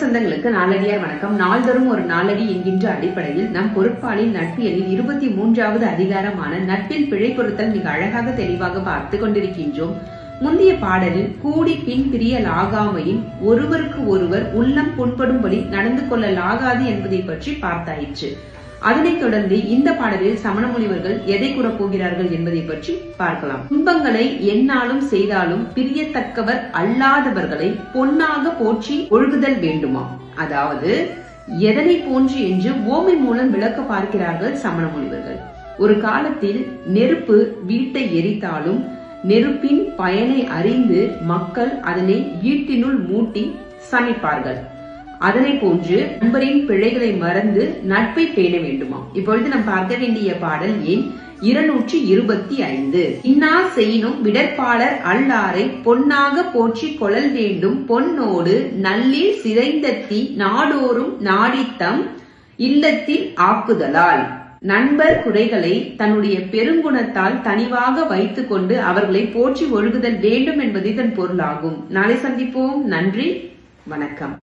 சொந்தங்களுக்கு நாளடியார் வணக்கம். நாள்தோறும் ஒரு நாளடி என்கின்ற அடிப்படையில் நம் பொருட்பாலின் நட்பியலில் இருபத்தி மூன்றாவது அதிகாரமான நட்பில் பிழை பொருத்தல் மிக அழகாக தெளிவாக பார்த்து கொண்டிருக்கின்றோம். முந்தைய பாடலில் கூடி பின் பிரியலாகாமையும் ஒருவருக்கு ஒருவர் உள்ளம் புண்படும்படி நடந்து கொள்ளலாகாது என்பதை பற்றி பார்த்தாயிற்று. அதனைத் தொடர்ந்து இந்த பாடலில் சமண முனிவர்கள் எதை கூறப் போகிறார்கள் என்பதை பற்றி பார்க்கலாம். துன்பங்களை என்னாலும் செய்தாலும் பிரியத்தக்கவர் அல்லாதவர்களை பொன்னாக போற்றி ஒழுகுதல் வேண்டுமா? அதாவது எதனை போன்று என்று ஓமை மூலம் விளக்க பார்க்கிறார்கள் சமண முனிவர்கள் ஒரு காலத்தில் நெருப்பு வீட்டை எரித்தாலும் நெருப்பின் பயனை அறிந்து மக்கள் அதனை வீட்டினுள் மூட்டி சமைப்பார்கள். அதனை போன்று நண்பரின் பிழைகளை மறந்து நட்பை பேண வேண்டுமா இப்பொழுது நாம் பார்க்க வேண்டிய பாடல் எண் இருநூற்றி இருபத்தி ஐந்து. இன்னா செய்யினும் விடற்பாளர் அல்லாரை பொன்னாக போற்றி கொழல் வேண்டும். பொன்னோடு நல்லில் சிதைந்தத்தி நாடோறும் நாடித்தம் இல்லத்தில் ஆக்குதலால். நண்பர் குறைகளை தன்னுடைய பெருங்குணத்தால் தனிவாக வைத்துக்கொண்டு அவர்களை போற்றி ஒழுகுதல் வேண்டும் என்பது இதன் பொருளாகும். நாளை சந்திப்போம். நன்றி. வணக்கம்.